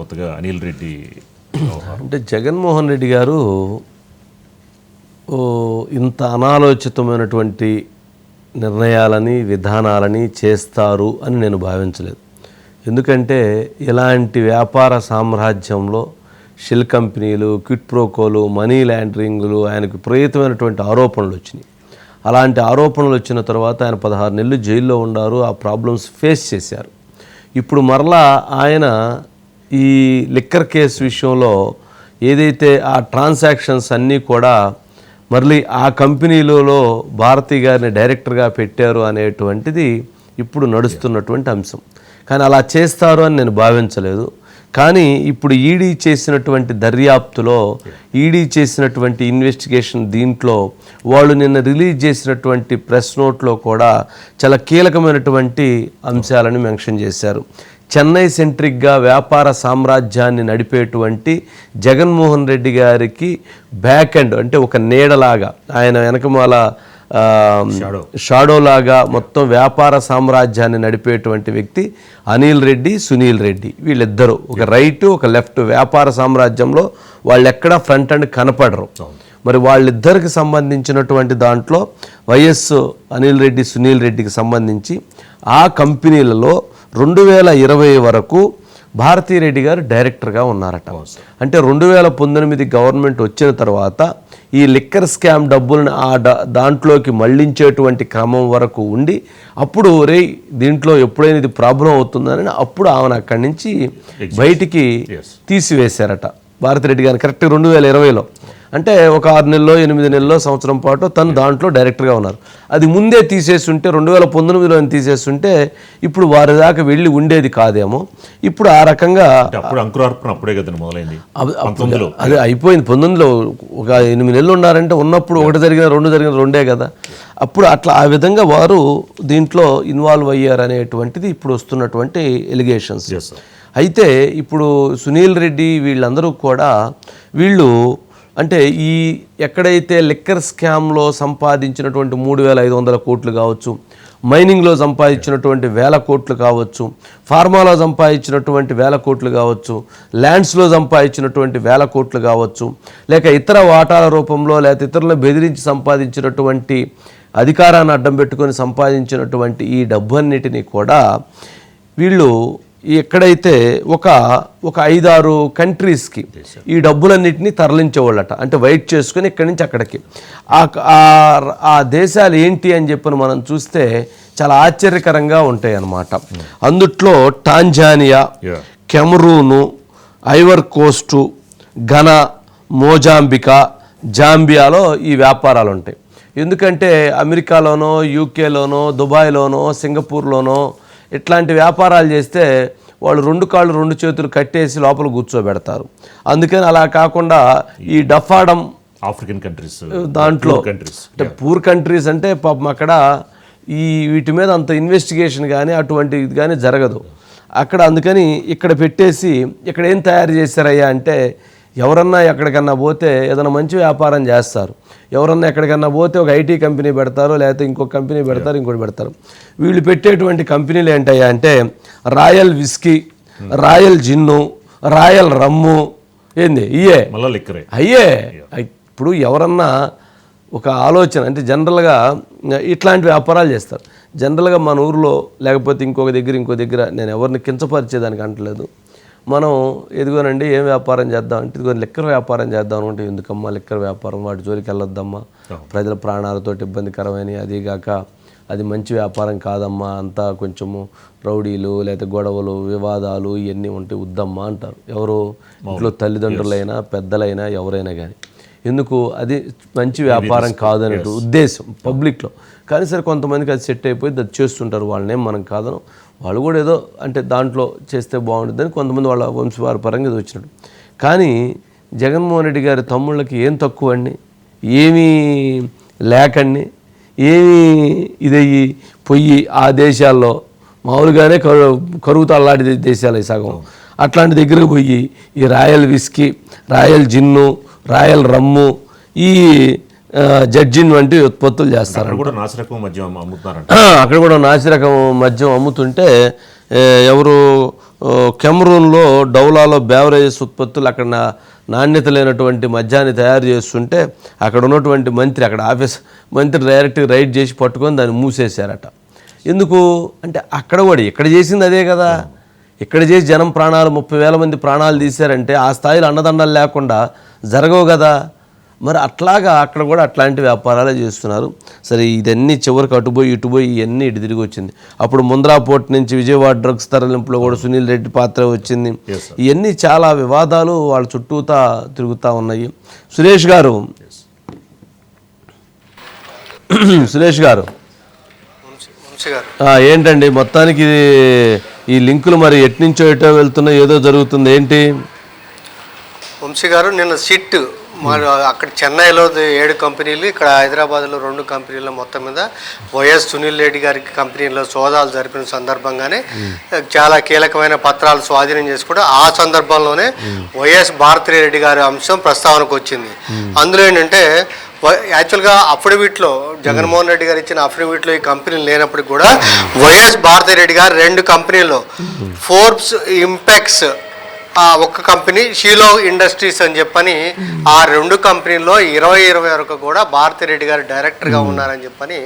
కొత్తగా అనిల్ రెడ్డి అంటే జగన్మోహన్ రెడ్డి గారు ఇంత అనాలోచితమైనటువంటి నిర్ణయాలని విధానాలని చేస్తారు అని నేను భావించలేదు. ఎందుకంటే ఇలాంటి వ్యాపార సామ్రాజ్యంలో షెల్ కంపెనీలు క్విట్ ప్రోకోలు మనీ ల్యాండరింగ్లు ఆయనకు విపరీతమైనటువంటి ఆరోపణలు వచ్చినాయి. అలాంటి ఆరోపణలు వచ్చిన తర్వాత ఆయన పదహారు నెలలు జైల్లో ఉన్నారు ఆ ప్రాబ్లమ్స్ ఫేస్ చేశారు. ఇప్పుడు మరలా ఆయన ఈ లిక్కర్ కేసు విషయంలో ఏదైతే ఆ ట్రాన్సాక్షన్స్ అన్నీ కూడా మళ్ళీ ఆ కంపెనీలలో భారతి గారిని డైరెక్టర్గా పెట్టారు అనేటువంటిది ఇప్పుడు నడుస్తున్నటువంటి అంశం. కానీ అలా చేస్తారు అని నేను భావించలేదు. కానీ ఇప్పుడు ఈడీ చేసినటువంటి దర్యాప్తులో ఈడీ చేసినటువంటి ఇన్వెస్టిగేషన్ దీంట్లో వాళ్ళు నిన్న రిలీజ్ చేసినటువంటి ప్రెస్ నోట్లో కూడా చాలా కీలకమైనటువంటి అంశాలను మెన్షన్ చేశారు. చెన్నై సెంట్రిక్గా వ్యాపార సామ్రాజ్యాన్ని నడిపేటువంటి జగన్మోహన్ రెడ్డి గారికి బ్యాక్ ఎండ్ అంటే ఒక నీడలాగా ఆయన వెనకమాల ఆ, షాడో లాగా మొత్తం వ్యాపార సామ్రాజ్యాన్ని నడిపేటువంటి వ్యక్తి అనిల్ రెడ్డి సునీల్ రెడ్డి. వీళ్ళిద్దరూ ఒక రైట్ ఒక లెఫ్ట్. వ్యాపార సామ్రాజ్యంలో వాళ్ళు ఎక్కడా ఫ్రంట్ అండ్ కనపడరు. మరి వాళ్ళిద్దరికి సంబంధించినటువంటి దాంట్లో వైఎస్ అనిల్ రెడ్డి సునీల్ రెడ్డికి సంబంధించి ఆ కంపెనీలలో రెండు వేల ఇరవై వరకు భారతీరెడ్డి గారు డైరెక్టర్గా ఉన్నారట. అంటే రెండు వేల పంతొమ్మిది గవర్నమెంట్ వచ్చిన తర్వాత ఈ లిక్కర్ స్కామ్ డబ్బులను ఆ దాంట్లోకి మళ్ళించేటువంటి క్రమం వరకు ఉండి అప్పుడు రే దీంట్లో ఎప్పుడైనా ఇది ప్రాబ్లం అవుతుందని అప్పుడు ఆమెను అక్కడి నుంచి బయటికి తీసివేశారట. భారతిరెడ్డి గారిని కరెక్ట్ రెండు వేల ఇరవైలో. అంటే ఒక ఆరు నెలలో ఎనిమిది నెలలో సంవత్సరం పాటు తను దాంట్లో డైరెక్టర్గా ఉన్నారు. అది ముందే తీసేస్తుంటే రెండు వేల పంతొమ్మిదిలో తీసేస్తుంటే ఇప్పుడు వారి దాకా వెళ్ళి ఉండేది కాదేమో. ఇప్పుడు ఆ రకంగా అంకురార్పణ అప్పుడే కదండి మొదలైంది. అది అయిపోయింది. పంతొమ్మిదిలో ఒక ఎనిమిది నెలలు ఉన్నారంటే ఉన్నప్పుడు ఒకటి జరిగిన రెండు జరిగిన రెండే కదా. అప్పుడు అట్లా ఆ విధంగా వారు దీంట్లో ఇన్వాల్వ్ అయ్యారు అనేటువంటిది ఇప్పుడు వస్తున్నటువంటి ఎలిగేషన్స్. అయితే ఇప్పుడు సునీల్ రెడ్డి వీళ్ళందరూ కూడా వీళ్ళు అంటే ఈ ఎక్కడైతే లిక్కర్ స్కామ్లో సంపాదించినటువంటి మూడు వేల ఐదు వందల కోట్లు కావచ్చు మైనింగ్లో సంపాదించినటువంటి వేల కోట్లు కావచ్చు ఫార్మాలో సంపాదించినటువంటి వేల కోట్లు కావచ్చు ల్యాండ్స్లో సంపాదించినటువంటి వేల కోట్లు కావచ్చు లేక ఇతర వాటాల రూపంలో లేక ఇతరులను బెదిరించి సంపాదించినటువంటి అధికారాన్ని అడ్డం పెట్టుకొని సంపాదించినటువంటి ఈ డబ్బు అన్నిటినీ కూడా వీళ్ళు ఎక్కడైతే ఒక ఒక ఐదారు కంట్రీస్కి ఈ డబ్బులన్నిటినీ తరలించేవాళ్ళట. అంటే వెయిట్ చేసుకుని ఇక్కడి నుంచి అక్కడికి. ఆ దేశాలు ఏంటి అని చెప్పి మనం చూస్తే చాలా ఆశ్చర్యకరంగా ఉంటాయి అన్నమాట అందుట్లో టాంజానియా. కెమరూను ఐవర్ కోస్టు ఘనా మోజాంబికా జాంబియాలో ఈ వ్యాపారాలు ఉంటాయి ఎందుకంటే అమెరికాలోనో యూకేలోనో దుబాయ్లోనో సింగపూర్లోనో ఇట్లాంటి వ్యాపారాలు చేస్తే వాళ్ళు రెండు కాళ్ళు రెండు చేతులు కట్టేసి లోపల కూర్చోబెడతారు. అందుకని అలా కాకుండా ఈ డఫాడం ఆఫ్రికన్ కంట్రీస్ దాంట్లో కంట్రీస్ అంటే పూర్ కంట్రీస్ అంటే పాపం అక్కడ ఈ వీటి మీద అంత ఇన్వెస్టిగేషన్ కానీ అటువంటి ఇది కానీ జరగదు. అక్కడ అందుకని ఇక్కడ పెట్టేసి ఇక్కడ ఏం తయారు చేశారయ్యా అంటే ఎవరన్నా ఎక్కడికన్నా పోతే ఏదైనా మంచి వ్యాపారం చేస్తారు. ఎవరన్నా ఎక్కడికన్నా పోతే ఒక ఐటీ కంపెనీ పెడతారు లేకపోతే ఇంకొక కంపెనీ పెడతారు ఇంకోటి పెడతారు. వీళ్ళు పెట్టేటువంటి కంపెనీలు ఏంటయ్యా అంటే royal whisky royal gin royal rum ఏంది? ఇయే. అయ్యే. ఇప్పుడు ఎవరన్నా ఒక ఆలోచన అంటే జనరల్గా ఇట్లాంటి వ్యాపారాలు చేస్తారు. జనరల్గా మన ఊర్లో లేకపోతే ఇంకొక దగ్గర ఇంకో దగ్గర నేను ఎవరిని కించపరిచేదానికి అంటలేదు. మనం ఎదుగోనండి ఏం వ్యాపారం చేద్దాం? అంటే ఇదిగో లిక్కర్ వ్యాపారం చేద్దాం అనుకుంటే ఎందుకమ్మా లిక్కర్ వ్యాపారం? వాటి జోలికి వెళ్ళొద్దమ్మా. ప్రజల ప్రాణాలతో ఇబ్బందికరమైన అదిగాక అది మంచి వ్యాపారం కాదమ్మా అంతా కొంచెము రౌడీలు లేకపోతే గొడవలు వివాదాలు ఇవన్నీ ఉంటే వద్దమ్మా అంటారు. ఎవరు? ఇంట్లో తల్లిదండ్రులైనా పెద్దలైనా ఎవరైనా కానీ ఎందుకు? అది మంచి వ్యాపారం కాదనేటు ఉద్దేశం పబ్లిక్లో కానీ సరే కొంతమందికి అది సెట్ అయిపోయి అది చేస్తుంటారు. వాళ్ళనేం మనం కాదను. వాళ్ళు కూడా ఏదో అంటే దాంట్లో చేస్తే బాగుంటుందని కొంతమంది వాళ్ళ వంశవారి పరంగా ఇది వచ్చినట్టు. కానీ జగన్మోహన్ రెడ్డి గారి తమ్ముళ్ళకి ఏం తక్కువ అండి? ఏమీ లేకండి. ఏమీ ఇదయ్యి పొయ్యి ఆ దేశాల్లో మామూలుగానే కరువు కరువుతో అల్లాడి దేశాలు ఈ సగం. అట్లాంటి దగ్గరకు పోయి ఈ royal whisky royal gin royal rum ఈ జడ్జిన్ వంటి ఉత్పత్తులు చేస్తారు అక్కడ కూడా నాసిరకం అక్కడ కూడా నాసిరకం మద్యం అమ్ముతుంటే ఎవరు కెమరూన్లో డౌలాలో బేవరేజెస్ ఉత్పత్తులు అక్కడ నాణ్యత లేనటువంటి మద్యాన్ని తయారు చేస్తుంటే అక్కడ ఉన్నటువంటి మంత్రి అక్కడ ఆఫీస్ మంత్రి డైరెక్ట్గా రైడ్ చేసి పట్టుకొని దాన్ని మూసేశారట. ఎందుకు? అంటే అక్కడ కూడా ఇక్కడ చేసింది అదే కదా. ఇక్కడ చేసి జనం ప్రాణాలు ముప్పై వేల మంది ప్రాణాలు తీశారంటే ఆ స్థాయిలో అన్నదండలు లేకుండా జరగవు కదా. మరి అట్లాగా అక్కడ కూడా అట్లాంటి వ్యాపారాలే చేస్తున్నారు. సరే ఇదన్నీ చివరికి అటుపోయి ఇటుపోయి ఇవన్నీ ఇటు తిరిగి వచ్చింది. అప్పుడు ముంద్రా పోర్ట్ నుంచి విజయవాడ డ్రగ్స్ తరలింపులో కూడా సునీల్ రెడ్డి పాత్ర వచ్చింది. ఇవన్నీ చాలా వివాదాలు వాళ్ళ చుట్టూతా తిరుగుతూ ఉన్నాయి. సురేష్ గారు. సురేష్ గారు. వంశీ గారు. ఆ, ఏంటండి? మొత్తానికి ఈ లింకులు మరి ఎట్నుంచో ఎటో వెళ్తున్నా ఏదో జరుగుతుంది ఏంటి? వంశీ గారు నిన్న సిట్ మరి అక్కడ చెన్నైలో ఏడు కంపెనీలు ఇక్కడ హైదరాబాద్లో రెండు కంపెనీల మొత్తం మీద వైఎస్ సునీల్ రెడ్డి గారికి కంపెనీలో సోదాలు జరిపిన సందర్భంగానే చాలా కీలకమైన పత్రాలు స్వాధీనం చేసుకుంటే ఆ సందర్భంలోనే వైఎస్ భారతిరెడ్డి గారి అంశం ప్రస్తావనకు వచ్చింది. అందులో ఏంటంటే యాక్చువల్గా అఫిడవిట్లో జగన్మోహన్ రెడ్డి గారు ఇచ్చిన అఫిడవిట్లో ఈ కంపెనీలు లేనప్పటికీ కూడా వైఎస్ భారతిరెడ్డి గారు రెండు కంపెనీల్లో ఫోర్బ్స్ ఇంపెక్స్ ఆ ఒక్క కంపెనీ షీలో ఇండస్ట్రీస్ అని చెప్పని ఆ రెండు కంపెనీల్లో ఇరవై ఇరవై వరకు కూడా భారతిరెడ్డి గారు డైరెక్టర్గా ఉన్నారని చెప్పని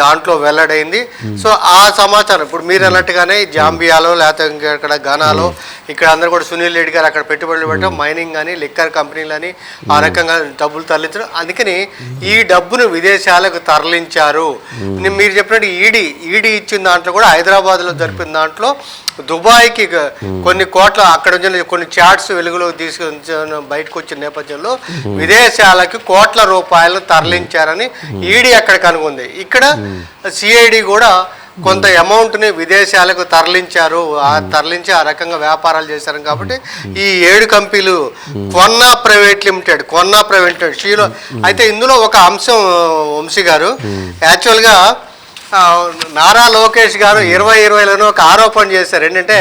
దాంట్లో వెల్లడైంది. సో ఆ సమాచారం ఇప్పుడు మీరు అన్నట్టుగానే జాంబియాలో లేకపోతే ఇక్కడ ఘనాలో ఇక్కడ అందరూ కూడా సునీల్ రెడ్డి గారు అక్కడ పెట్టుబడులు పెట్టడం మైనింగ్ అని లిక్కర్ కంపెనీలు అని ఆ రకంగా డబ్బులు తరలించడం. అందుకని ఈ డబ్బును విదేశాలకు తరలించారు. మీరు చెప్పినట్టు ఈడీ ఈడీ ఇచ్చిన దాంట్లో కూడా హైదరాబాద్లో జరిపిన దాంట్లో దుబాయ్కి కొన్ని కోట్ల అక్కడ కొన్ని చాట్స్ వెలుగులోకి తీసుకొని బయటకు వచ్చిన నేపథ్యంలో విదేశాలకి కోట్ల రూపాయలు తరలించారని ఈడీ అక్కడ కనుగొంది. ఇక్కడ సిఐడి కూడా కొంత అమౌంట్ని విదేశాలకు తరలించారు. ఆ తరలించి ఆ రకంగా వ్యాపారాలు చేశారు కాబట్టి ఈ ఏడు కంపెనీలు కొన్నా ప్రైవేట్ లిమిటెడ్ కొన్నా ప్రైవేట్ లిమిటెడ్. షీలో అయితే ఇందులో ఒక అంశం వంశీ గారు యాక్చువల్గా నారా లోకేష్ గారు ఇరవై ఇరవైలోనూ ఒక ఆరోపణ చేశారు. ఏంటంటే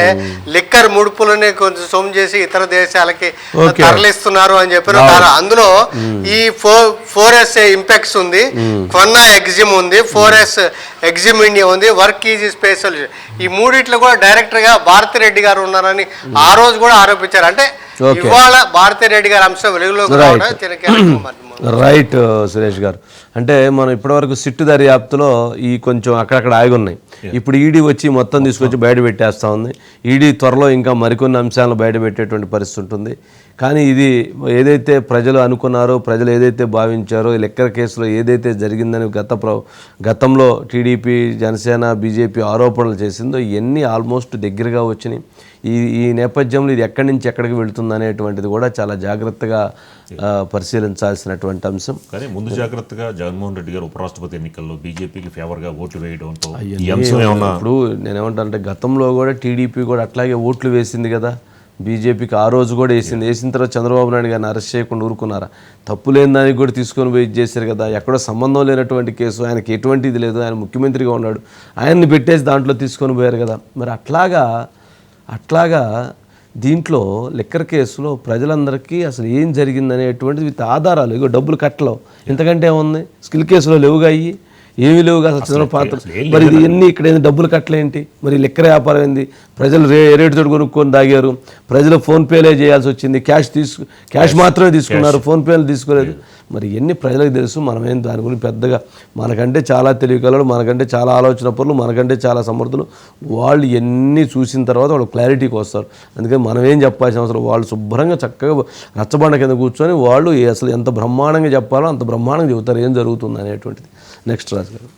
లిక్కర్ ముడుపులని కొంచెం సొమ్ము చేసి ఇతర దేశాలకి. తరలిస్తున్నారు అని చెప్పారు అందులో ఈ ఫోర్ ఫోర్ ఎస్ ఇంపెక్స్ ఉంది కొన్నా ఎగ్జిమ్ ఉంది ఫోర్ ఎస్ ఎగ్జిమ్ ఇండియా ఉంది వర్క్ ఈజీ స్పేషల్. ఈ మూడిట్లో కూడా డైరెక్టర్గా భారతిరెడ్డి గారు ఉన్నారని ఆ రోజు కూడా ఆరోపించారు. అంటే. ఇవాళ భారతిరెడ్డి గారి అంశం వెలుగులోకి. రావడం. రైట్ సురేష్ గారు. అంటే మనం ఇప్పటివరకు సిట్టు దర్యాప్తులో ఈ కొంచెం అక్కడక్కడ ఆగి ఉన్నాయి ఇప్పుడు ఈడీ వచ్చి మొత్తం తీసుకొచ్చి బయట పెట్టేస్తా ఉంది. ఈడీ త్వరలో ఇంకా మరికొన్ని అంశాలను బయట పెట్టేటువంటి పరిస్థితి ఉంటుంది. కానీ ఇది ఏదైతే ప్రజలు అనుకున్నారో ప్రజలు ఏదైతే భావించారో ఈ లెక్కర్ కేసులో ఏదైతే జరిగిందని గత ప్ర గతంలో టీడీపీ జనసేన బీజేపీ ఆరోపణలు చేసిందో ఇవన్నీ ఆల్మోస్ట్ దగ్గరగా వచ్చినాయి. ఈ ఈ నేపథ్యంలో ఇది ఎక్కడి నుంచి ఎక్కడికి వెళుతుంది అనేటువంటిది కూడా చాలా జాగ్రత్తగా పరిశీలించాల్సినటువంటి అంశం. కానీ ముందు జాగ్రత్తగా జగన్మోహన్ రెడ్డి గారు ఉపరాష్ట్రపతి ఎన్నికల్లో బీజేపీకి ఫేవర్గా ఓట్లు వేయడంతో ఏమన్నా ఇప్పుడు నేనేమంటానంటే గతంలో కూడా టీడీపీ కూడా అట్లాగే ఓట్లు వేసింది కదా. బీజేపీకి ఆ రోజు కూడా వేసింది. వేసిన తర్వాత చంద్రబాబు నాయుడు గారిని అరెస్ట్ చేయకుండా ఊరుకున్నారా? తప్పు లేని దానికి కూడా తీసుకొని పోయి చేశారు కదా. ఎక్కడో సంబంధం లేనటువంటి కేసు. ఆయనకి ఎటువంటిది లేదు. ఆయన ముఖ్యమంత్రిగా ఉన్నాడు. ఆయన్ని పెట్టేసి దాంట్లో తీసుకొని పోయారు కదా. మరి అట్లాగా అట్లాగా దీంట్లో లిక్కర్ కేసులో ప్రజలందరికీ అసలు ఏం జరిగిందనేటువంటిది విత్ ఆధారాలు ఇగో డబ్బులు కట్టలేవు ఇంతకంటే ఏముంది? స్కిల్ కేసులో లేవుగా అయ్యి ఏమీ లేవుగా అసలు చంద్ర పాత్ర. మరి ఇది ఎన్ని ఇక్కడ ఏంది డబ్బులు కట్టలేంటి? మరి లిక్కర్ వ్యాపారం ఏంది? ప్రజలు రే రేటు తోటి కొనుక్కొని తాగారు. ప్రజలు ఫోన్పేలే చేయాల్సి వచ్చింది. క్యాష్ తీసుకు క్యాష్ మాత్రమే తీసుకున్నారు. ఫోన్పేలు తీసుకోలేదు. మరి ఎన్ని ప్రజలకు తెలుసు మనమేం దాని గురించి పెద్దగా మనకంటే చాలా తెలియగలరు మనకంటే చాలా ఆలోచన పనులు మనకంటే చాలా సమర్థులు వాళ్ళు ఎన్ని చూసిన తర్వాత వాళ్ళు క్లారిటీకి వస్తారు. అందుకని మనం ఏం చెప్పాల్సిన అవసరం వాళ్ళు శుభ్రంగా చక్కగా రచ్చబండ కింద కూర్చొని వాళ్ళు అసలు ఎంత బ్రహ్మాండంగా చెప్పాలో అంత బ్రహ్మాండంగా చెబుతారు ఏం జరుగుతుంది అనేటువంటిది. నెక్స్ట్ రాజు గారు